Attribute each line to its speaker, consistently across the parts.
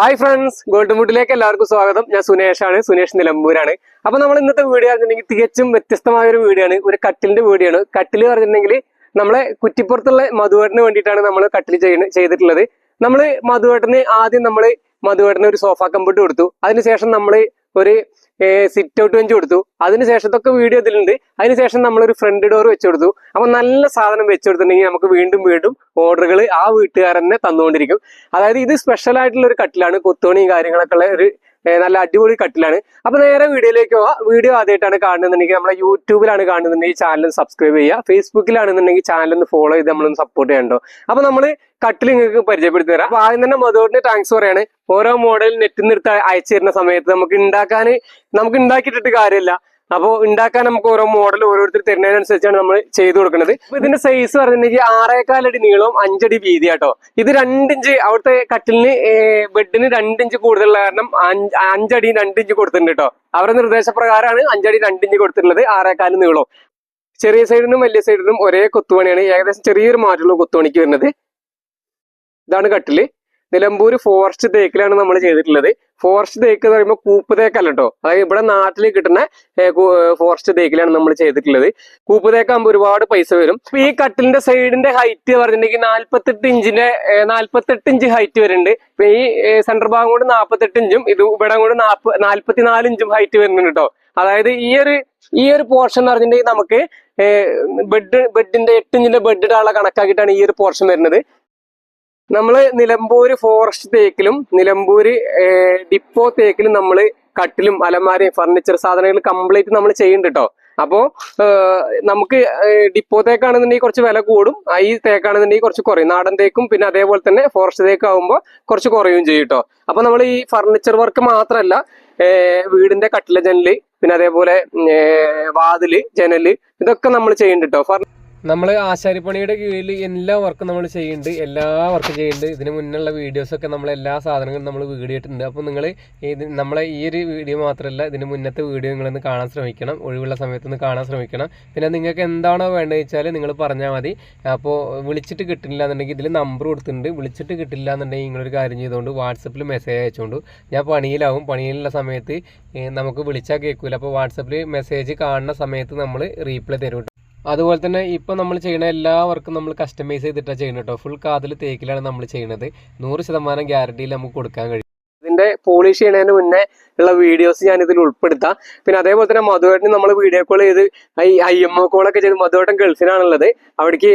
Speaker 1: Hi friends gold മുട്ടിലേക്ക് എല്ലാവർക്കും സ്വാഗതം. ഞാൻ സുനേഷാണ് സുനേഷ് നിലമ്പൂരാണ്. അപ്പൊ നമ്മൾ ഇന്നത്തെ വീഡിയോ പറഞ്ഞിട്ടുണ്ടെങ്കിൽ തികച്ചും വ്യത്യസ്തമായ ഒരു വീഡിയോ ആണ്. ഒരു കട്ടിലിന്റെ വീഡിയോ ആണ്. കട്ടിൽ പറഞ്ഞിട്ടുണ്ടെങ്കിൽ നമ്മളെ കുറ്റിപ്പുറത്തുള്ള മധുവേട്ടന് വേണ്ടിയിട്ടാണ് നമ്മൾ കട്ടിൽ ചെയ്തിട്ടുള്ളത്. നമ്മൾ മധുവേട്ടന് ആദ്യം നമ്മൾ മധുവേട്ടന് ഒരു സോഫ കമ്പിട്ട് കൊടുത്തു. അതിനുശേഷം നമ്മൾ ഒരു സിറ്റ് ഔട്ട് ബെഞ്ച് കൊടുത്തു. അതിനുശേഷത്തൊക്കെ വീഡിയോ ഇതിലുണ്ട്. അതിനുശേഷം നമ്മളൊരു ഫ്രണ്ട് ഡോർ വെച്ചു കൊടുത്തു. അപ്പൊ നല്ല സാധനം വെച്ചു കൊടുത്തിട്ടുണ്ടെങ്കിൽ നമുക്ക് വീണ്ടും വീണ്ടും ഓർഡറുകൾ ആ വീട്ടുകാരനെ തന്നുകൊണ്ടിരിക്കും. അതായത് ഇത് സ്പെഷ്യൽ ആയിട്ടുള്ള ഒരു കട്ടിലാണ്. കൊത്തോണിയും കാര്യങ്ങളൊക്കെ ഉള്ള ഒരു നല്ല അടിപൊളി കട്ടിലാണ്. അപ്പൊ നേരെ വീഡിയോയിലേക്ക് പോവാം. വീഡിയോ ആദ്യമായിട്ടാണ് കാണുന്നുണ്ടെങ്കിൽ നമ്മളെ യൂട്യൂബിലാണ് കാണുന്നുണ്ടെങ്കിൽ ചാനൽ സബ്സ്ക്രൈബ് ചെയ്യുക. ഫേസ്ബുക്കിലാണെന്നുണ്ടെങ്കിൽ ചാനൽ ഒന്ന് ഫോളോ ചെയ്ത് നമ്മളൊന്ന് സപ്പോർട്ട് ചെയ്യണ്ടോ അപ്പൊ നമ്മൾ കട്ടിൽ നിങ്ങൾക്ക് പരിചയപ്പെടുത്തി തരാം. അപ്പൊ ആദ്യം തന്നെ മധുവിന്റെ താങ്ക്സ് പറയാണ്. ഓരോ മോഡൽ നെറ്റിൽ നിന്ന് എടുത്ത് അയച്ചു തരുന്ന സമയത്ത് നമുക്ക് ഉണ്ടാക്കാൻ നമുക്ക് ഉണ്ടാക്കിയിട്ടിട്ട് കാര്യമില്ല. അപ്പോൾ ഉണ്ടാക്കാൻ നമുക്ക് ഓരോ മോഡൽ ഓരോരുത്തർ തരുന്നതിനനുസരിച്ചാണ് നമ്മൾ ചെയ്തു കൊടുക്കുന്നത്. ഇതിന്റെ സൈസ് പറഞ്ഞിട്ടുണ്ടെങ്കിൽ ആറേക്കാലടി നീളവും അഞ്ചടി വീതി കേട്ടോ ഇത് രണ്ടിഞ്ച് അവിടുത്തെ കട്ടിലിന് ബെഡിന് രണ്ടിഞ്ച് കൂടുതലുള്ള കാരണം അഞ്ച് അഞ്ചടി രണ്ടിഞ്ച് കൊടുത്തിട്ടുണ്ട് കേട്ടോ അവരുടെ നിർദ്ദേശപ്രകാരമാണ് അഞ്ചടി രണ്ടിഞ്ച് കൊടുത്തിട്ടുള്ളത് ആറേകാൽ നീളവും. ചെറിയ സൈഡിനും വലിയ സൈഡിനും ഒരേ കൊത്തുപണിയാണ്. ഏകദേശം ചെറിയൊരു മാറ്റമുള്ള കൊത്തുപണിക്ക് വരുന്നത്. ഇതാണ് കട്ടിൽ. നിലമ്പൂർ ഫോറസ്റ്റ് തേക്കിലാണ് നമ്മൾ ചെയ്തിട്ടുള്ളത്. ഫോറസ്റ്റ് തേക്ക് എന്ന് പറയുമ്പോൾ കൂപ്പ് തേക്കല്ല കേട്ടോ അതായത് ഇവിടെ നാട്ടിൽ കിട്ടുന്ന ഫോറസ്റ്റ് തേക്കിലാണ് നമ്മൾ ചെയ്തിട്ടുള്ളത്. കൂപ്പ് തേക്കാകുമ്പോൾ ഒരുപാട് പൈസ വരും. ഈ കട്ടിലിന്റെ സൈഡിന്റെ ഹൈറ്റ് പറഞ്ഞിട്ടുണ്ടെങ്കിൽ നാല്പത്തെട്ട് ഇഞ്ചിന്റെ നാല്പത്തെട്ട് ഇഞ്ച് ഹൈറ്റ് വരുന്നുണ്ട്. ഈ സെന്റർ ഭാഗം കൊണ്ട് നാൽപ്പത്തെട്ട് ഇഞ്ചും ഇത് ഇവിടെ കൊണ്ട് നാല്പത്തിനാല് ഇഞ്ചും ഹൈറ്റ് വരുന്നുണ്ട് കേട്ടോ അതായത് ഈ ഒരു ഈ ഒരു പോർഷൻ എന്ന് പറഞ്ഞിട്ടുണ്ടെങ്കിൽ നമുക്ക് ബെഡ് ബെഡിന്റെ എട്ട് ഇഞ്ചിന്റെ ബെഡ് ഇടാനുള്ള കണക്കാക്കിയിട്ടാണ് ഈ ഒരു പോർഷൻ വരുന്നത്. നമ്മൾ നിലമ്പൂർ ഫോറസ്റ്റ് തേക്കിലും നിലമ്പൂർ ഡിപ്പോ തേക്കിലും നമ്മൾ കട്ടിലും അലമാരയും ഫർണിച്ചർ സാധനങ്ങൾ കംപ്ലീറ്റ് നമ്മൾ ചെയ്യുന്നുണ്ട് കേട്ടോ അപ്പോൾ നമുക്ക് ഡിപ്പോ തേക്കാണെന്നുണ്ടെങ്കിൽ കുറച്ച് വില കൂടും. ഈ തേക്കാണെന്നുണ്ടെങ്കിൽ കുറച്ച് കുറയും. നാടൻ തേക്കും പിന്നെ അതേപോലെ തന്നെ ഫോറസ്റ്റ് തേക്ക് ആകുമ്പോൾ കുറച്ച് കുറയും ചെയ്യും കേട്ടോ അപ്പോൾ നമ്മൾ ഈ ഫർണിച്ചർ വർക്ക് മാത്രമല്ല വീടിന്റെ കട്ടില ജനൽ പിന്നെ അതേപോലെ വാതിൽ ജനൽ ഇതൊക്കെ നമ്മൾ ചെയ്യുന്നുണ്ട് കേട്ടോ നമ്മൾ ആശാരിപ്പണിയുടെ കീഴിൽ എല്ലാ വർക്കും നമ്മൾ ചെയ്യുന്നുണ്ട്. എല്ലാ വർക്കും ചെയ്യുന്നുണ്ട്. ഇതിന് മുന്നുള്ള വീഡിയോസൊക്കെ നമ്മൾ എല്ലാ സാധനങ്ങളും നമ്മൾ വീഡിയോ അപ്പോൾ നിങ്ങൾ ഇത് നമ്മളെ ഈ ഒരു വീഡിയോ മാത്രമല്ല ഇതിന് മുന്നത്തെ വീഡിയോ നിങ്ങളൊന്ന് കാണാൻ ശ്രമിക്കണം. ഒഴിവുള്ള സമയത്തൊന്ന് കാണാൻ ശ്രമിക്കണം. പിന്നെ നിങ്ങൾക്ക് എന്താണോ വേണ്ടതെന്ന് വെച്ചാൽ നിങ്ങൾ പറഞ്ഞാൽ മതി. അപ്പോൾ വിളിച്ചിട്ട് കിട്ടില്ല എന്നുണ്ടെങ്കിൽ ഇതിൽ നമ്പർ കൊടുത്തിട്ടുണ്ട്. വിളിച്ചിട്ട് കിട്ടില്ല എന്നുണ്ടെങ്കിൽ നിങ്ങളൊരു കാര്യം ചെയ്തുകൊണ്ട് വാട്സപ്പിൽ മെസ്സേജ് അയച്ചുകൊണ്ട് ഞാൻ പണിയിലാവും. പണിയിലുള്ള സമയത്ത് നമുക്ക് വിളിച്ചാൽ കേൾക്കില്ല അപ്പോൾ വാട്സപ്പിൽ മെസ്സേജ് കാണുന്ന സമയത്ത് നമ്മൾ റീപ്ലൈ തരും അതുപോലെ തന്നെ ഇപ്പോൾ നമ്മൾ ചെയ്യുന്ന എല്ലാ വർക്കും നമ്മൾ കസ്റ്റമൈസ് ചെയ്തിട്ടാണ് ചെയ്യുന്നത് കേട്ടോ ഫുൾ കാതിൽ തേക്കിലാണ് നമ്മൾ ചെയ്യുന്നത്. നൂറ് ശതമാനം ഗ്യാരണ്ടിയിൽ നമുക്ക് കൊടുക്കാൻ കഴിയും. ഇതിന്റെ പോളിഷ് ചെയ്യുന്നതിന് മുന്നേ ഉള്ള വീഡിയോസ് ഞാൻ ഇതിൽ ഉൾപ്പെടുത്താം. പിന്നെ അതേപോലെ തന്നെ മധുവേട്ടന് നമ്മൾ വീഡിയോ കോൾ ചെയ്ത് ഈ ഐ എം ഒ കോളൊക്കെ ചെയ്ത് മധുവേട്ടൻ ഗൾഫിനാണുള്ളത് അവിടേക്ക്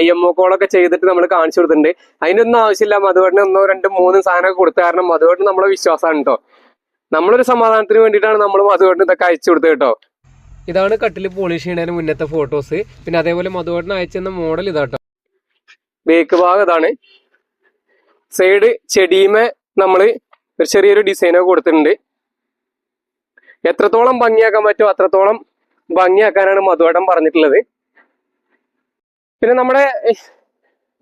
Speaker 1: ഐ എം ഒ കോളൊക്കെ ചെയ്തിട്ട് നമ്മൾ കാണിച്ചു കൊടുത്തിട്ടുണ്ട്. അതിനൊന്നും ആവശ്യമില്ല. മധുവേട്ടന് ഒന്നോ രണ്ടോ മൂന്നും സാധനമൊക്കെ കൊടുത്ത കാരണം മധുവേട്ടൻ നമ്മളെ വിശ്വാസമാണ് കേട്ടോ നമ്മളൊരു സമാധാനത്തിന് വേണ്ടിയിട്ടാണ് നമ്മൾ മധുവേട്ടന് ഇതൊക്കെ അയച്ചു കൊടുത്തത് കേട്ടോ ഇതാണ് കട്ടിൽ പോളിഷ് ചെയ്യുന്നതിന് മുന്നത്തെ ഫോട്ടോസ് പിന്നെ അതേപോലെ മധുവേട്ടൻ അയച്ചെന്ന മോഡൽ ഇതാട്ടോ. ബേക്ക് ഭാഗം ഇതാണ്. സൈഡ് ചെടിയുമേ നമ്മൾ ഒരു ചെറിയൊരു ഡിസൈനൊക്കെ കൊടുത്തിട്ടുണ്ട്. എത്രത്തോളം ഭംഗിയാക്കാൻ പറ്റുമോ അത്രത്തോളം ഭംഗിയാക്കാനാണ് മധുവേട്ടൻ പറഞ്ഞിട്ടുള്ളത്. പിന്നെ നമ്മുടെ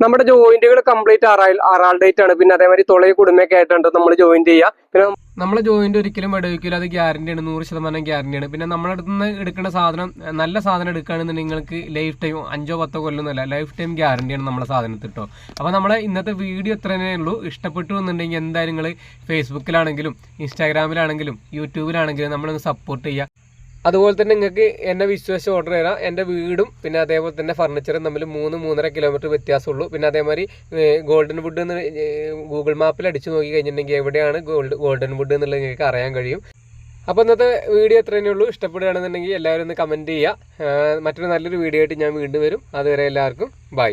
Speaker 1: നമ്മുടെ ജോയിന്റുകൾ കംപ്ലീറ്റ് ആറാൾ ഡേറ്റ് ആണ്. പിന്നെ അതേമാതിരി തുളയും കുടുംബയൊക്കെ ആയിട്ടുണ്ട് നമ്മൾ ജോയിൻ ചെയ്യുക. പിന്നെ നമ്മളെ ജോയിന്റ് ഒരിക്കലും എടുക്കില്ല അത് ഗ്യാരണ്ടിയാണ് നൂറ് ശതമാനം ഗ്യാരണ്ടിയാണ് പിന്നെ നമ്മുടെ അടുത്ത് നിന്ന് എടുക്കുന്ന സാധനം നല്ല സാധനം എടുക്കുകയാണെന്നുണ്ടെങ്കിൽ നിങ്ങൾക്ക് ലൈഫ് ടൈം അഞ്ചോ പത്തോ കൊല്ലമൊന്നുമല്ല ലൈഫ് ടൈം ഗ്യാരണ്ടിയാണ് നമ്മുടെ സാധനത്തിൽ കേട്ടോ അപ്പോൾ നമ്മളെ ഇന്നത്തെ വീഡിയോ ഇത്ര ഉള്ളൂ. ഇഷ്ടപ്പെട്ടു എന്നുണ്ടെങ്കിൽ എന്തായാലും നിങ്ങൾ ഫേസ്ബുക്കിലാണെങ്കിലും ഇൻസ്റ്റാഗ്രാമിലാണെങ്കിലും യൂട്യൂബിലാണെങ്കിലും നമ്മളൊന്ന് സപ്പോർട്ട് ചെയ്യുക. അതുപോലെ തന്നെ നിങ്ങൾക്ക് എന്നെ വിശ്വസിച്ച് ഓർഡർ ചെയ്യാം എന്റെ വീടും പിന്നെ അതേപോലെ തന്നെ ഫർണിച്ചറും തമ്മിൽ മൂന്ന് മൂന്നര കിലോമീറ്റർ വ്യത്യാസമുള്ളൂ. പിന്നെ അതേമാതിരി ഗോൾഡൻ വുഡ് എന്ന് ഗൂഗിൾ മാപ്പിൽ അടിച്ചു നോക്കി കഴിഞ്ഞിട്ടുണ്ടെങ്കിൽ എവിടെയാണ് ഗോൾഡ് ഗോൾഡൻ വുഡ് എന്നുള്ളത് നിങ്ങൾക്ക് അറിയാൻ കഴിയും. അപ്പോൾ ഇന്നത്തെ വീഡിയോ എത്രയേ ഉള്ളൂ. ഇഷ്ടപ്പെടുകയാണെന്നുണ്ടെങ്കിൽ എല്ലാവരും ഒന്ന് കമന്റ് ചെയ്യുക. മറ്റൊരു നല്ലൊരു വീഡിയോ ആയിട്ട് ഞാൻ വീണ്ടും വരും. അതുവരെ എല്ലാവർക്കും ബൈ